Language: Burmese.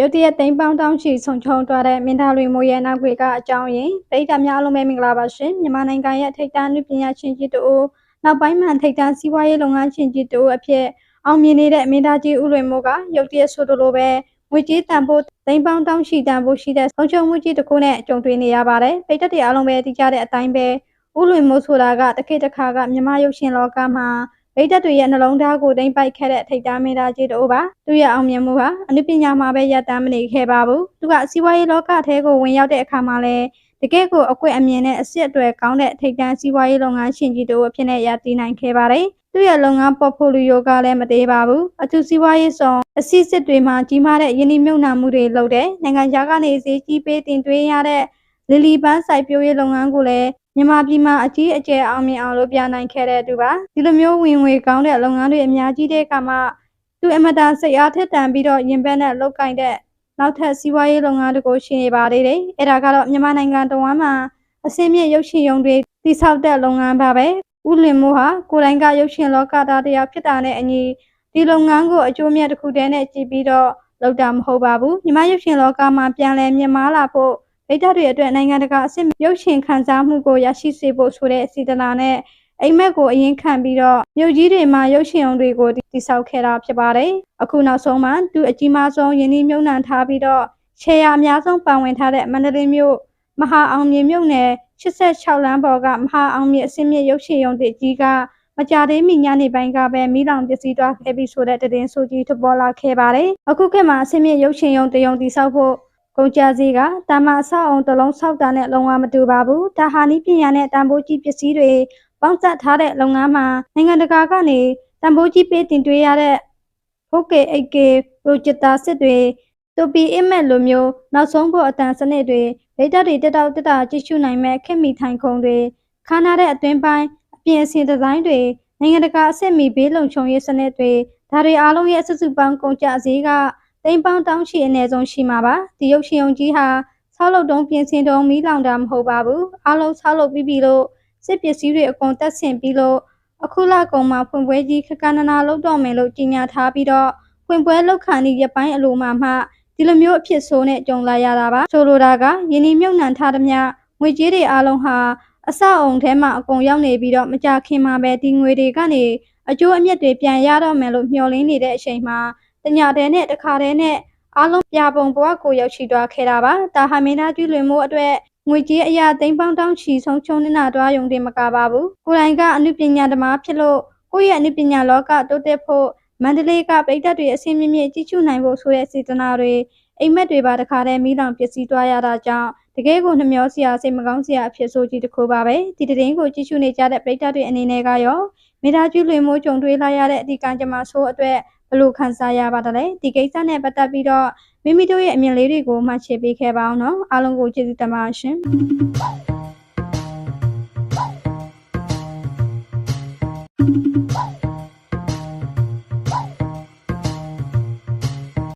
ရုတ်တရက်သိန်းပေါင်းတောင်းချီဆုံချုံသွားတဲ့မင်းသားလွေမိုးရဲ့နောက်ွေကအကြောင်းရင်းပြည်သူများအားလုံးပဲမင်္ဂလာပါရှင်မြန်မာနိုင်ငံရဲ့ထိပ်တန်းလူပညာရှင်ကြီးတို့နောက်ပိုင်းမှာထိပ်တန်းစီးပွားရေးလုပ်ငန်းရှင်ကြီးတို့အဖြစ်အောင်မြင်နေတဲ့မင်းသားကြီးဦးလွေမိုးကရုတ်တရက်ဆိုလိုပဲငွေကြေးတန်ဖို့သိန်းပေါင်းတောင်းချီတန်ဖို့ရှိတဲ့ဆုံချုံမှုကြီးတစ်ခုနဲ့ကြုံတွေ့နေရပါတယ်ပြည်သူတွေအားလုံးပဲသိကြတဲ့အတိုင်းပဲဦးလွေမိုးဆိုတာကတစ်ခေတ်တစ်ခါကမြန်မာရုပ်ရှင်လောကမှာ ဗိဒ္ဓတွေရဲ့နှလုံးသားကိုတိမ့်ပိုက်ခဲ့တဲ့ထိတ်သားမင်းသားကြီးတို့ပါသူရဲ့အောင်မြင်မှုဟာအနုပညာမှာပဲရပ်တမ်းမနေခဲ့ပါဘူးသူကစီးပွားရေးလောကထဲကိုဝင်ရောက်တဲ့အခါမှာလည်းတကယ့်ကိုအကွက်အမြင်နဲ့အစစ်အတွေ့ကောင်းတဲ့ထိတ်တန်းစီးပွားရေးလုပ်ငန်းရှင်ကြီးတို့အဖြစ်နဲ့ရတည်နိုင်ခဲ့ပါတယ်သူရဲ့လုပ်ငန်းပေါ်ဖိုလီယိုကလည်းမသေးပါဘူးအထူးစီးပွားရေးဆောင်အစစ်စစ်တွေမှာကြီးမားတဲ့ယင်းနှမြုံနာမှုတွေလုပ်တဲ့နိုင်ငံခြားကနေဈေးကြီးပေးတင်သွင်းရတဲ့လီလီပန်းစိုက်ပျိုးရေးလုပ်ငန်းကိုလည်း မြန်မာပြည်မှာအကြီးအကျယ်အောင်မြင်အောင်လုပ်ပြနိုင်ခဲ့တဲ့သူပါဒီလိုမျိုးဝင်ငွေကောင်းတဲ့လုပ်ငန်းတွေအများကြီးတဲ့ကမှသူအမတန်စိတ်အားထက်သန်ပြီးတော့ရင်ဘတ်နဲ့လုပ်ကင်တဲ့နောက်ထပ်စီးပွားရေးလုပ်ငန်းတွေကိုရှင်းနေပါသေးတယ်အဲ့ဒါကတော့မြန်မာနိုင်ငံတော်ဝန်မှာအစင်းမြင့်ရုပ်ရှင်ရုံတွေတည်ဆောက်တဲ့လုပ်ငန်းပါပဲဥလင်မိုးဟာကိုယ်တိုင်ကရုပ်ရှင်လောကသားတရားဖြစ်တာနဲ့အညီဒီလုပ်ငန်းကိုအကျိုးမြတ်တစ်ခုတည်းနဲ့ကြည့်ပြီးတော့လုပ်တာမဟုတ်ပါဘူးမြန်မာရုပ်ရှင်လောကမှာပြန်လည်မြင်မာလာဖို့ ဒိတ်တာတွေအတွက်နိုင်ငံတကာအဆင့်ရုပ်ရှင်ခန်းစားမှုကိုရရှိစေဖို့ဆိုတဲ့စီတနာနဲ့အိမ်မက်ကိုအရင်ခံပြီးတော့မြို့ကြီးတွေမှာရုပ်ရှင်အောင်တွေကိုတည်ဆောက်ခဲ့တာဖြစ်ပါတယ်။အခုနောက်ဆုံးမှာသူအကြီးမားဆုံးယင်းနှမြုံနှံထားပြီးတော့ခြေရာအများဆုံးပါဝင်ထားတဲ့မန္တလေးမြို့မဟာအောင်မြေမြို့နယ်86လမ်းပေါ်ကမဟာအောင်မြေအစင်းမြင့်ရုပ်ရှင်ရုံတစ်ကြီးကမကြသေးမီညနေပိုင်းကပဲမိလောင်ပစ္စည်းသွားခဲ့ပြီးဆိုတဲ့တည်င်းဆိုကြီးထပေါ်လာခဲ့ပါတယ်။အခုခေတ်မှာအစင်းမြင့်ရုပ်ရှင်ရုံတရုံတည်ဆောက်ဖို့ ကုန်ကြစည်ကတာမအဆောက်အုံတစ်လုံးဆောက်တာနဲ့လုံးဝမတူပါဘူး။ဒါဟာနီးပညာနဲ့တန်ဖိုးကြီးပစ္စည်းတွေပေါင်းစပ်ထားတဲ့လုပ်ငန်းမှာနိုင်ငံတကာကနေတန်ဖိုးကြီးပေးတင်သွင်းရတဲ့ 4K 8K projector စစ်တွေတူပီအမက်လိုမျိုးနောက်ဆုံးဖို့အတန်စနစ်တွေဒိတ်တာတွေတက်တောက်တက်တာကြည့်ရှုနိုင်မဲ့ခင်မီထိုင်ခုံတွေခါနာတဲ့အတွင်းပိုင်းအပြင်အစင်ဒီဇိုင်းတွေနိုင်ငံတကာအဆင့်မီဘေးလုံခြုံရေးစနစ်တွေဒါတွေအားလုံးရဲ့အစုစုပေါင်းကုန်ကြစည်က တိမ်ပေါင်းတောင်းချီအနည်းဆုံးရှိမှာပါဒီရုပ်ရှင်ုံကြီးဟာဆောက်လုပ်တုံးပြင်ဆင်တုံးမီးလောင်တာမဟုတ်ပါဘူးအားလုံးဆောက်လုပ်ပြီးပြီလို့စစ်ပစ္စည်းတွေအကုန်တက်ဆင်ပြီးလို့အခုလကုန်မှာဖွင့်ပွဲကြီးခကနနာလုပ်တော့မယ်လို့ကြေညာထားပြီးတော့ဖွင့်ပွဲလုပ်ခါနေရပိုင်းအလိုမှာမှဒီလိုမျိုးအဖြစ်ဆိုးနဲ့ကြုံလာရတာပါဆိုလိုတာကယင်းဒီမြုံနှံထားသည်များငွေကြေးတွေအားလုံးဟာအဆောက်အုံထဲမှာအကုန်ရောက်နေပြီးတော့မကြခင်မှာပဲဒီငွေတွေကနေအကျိုးအမြတ်တွေပြန်ရတော့မယ်လို့မျှော်လင့်နေတဲ့အချိန်မှာ တညတဲ့နဲ့တခါတည်းနဲ့အားလုံးပြပုံဘဝကိုရောက်ရှိသွားခဲ့တာပါတာဟာမင်းသားကျွလွင်မိုးအတွက်ငွေကြေးအရာသိန်းပေါင်းတောင်းချီဆုံးချုံနေတာတွားယုံတင်မကပါဘူးကိုယ်တိုင်ကအမှုပညာသမားဖြစ်လို့ကိုယ့်ရဲ့အမှုပညာလောကတိုးတက်ဖို့မန္တလေးကပြည်သက်တွေအစင်းမြင့်မြင့်ကြီးချူနိုင်ဖို့ဆိုတဲ့စေတနာတွေအိမ်မက်တွေပါတခါတည်းမိလောင်ပစ္စည်းသွားရတာကြောင့်တကယ်ကိုနှမျောစရာစိတ်မကောင်းစရာအဖြစ်ဆိုးကြီးတစ်ခုပါပဲဒီတရင်ကိုကြီးချူနေကြတဲ့ပြည်သက်တွေအနေနဲ့ကရောမိသားစုလွင်မိုးကြုံတွေ့လာရတဲ့အဒီကံကြမ္မာဆိုးအတွက် ဘလို့ခံစားရပါသလဲဒီကိစ္စနဲ့ပတ်သက်ပြီးတော့မိမိတို့ရဲ့အမြင်လေးတွေကိုမှတ်ချပေးခဲ့ပါအောင်နော်အားလုံးကိုကျေးဇူးတင်ပါရှင်။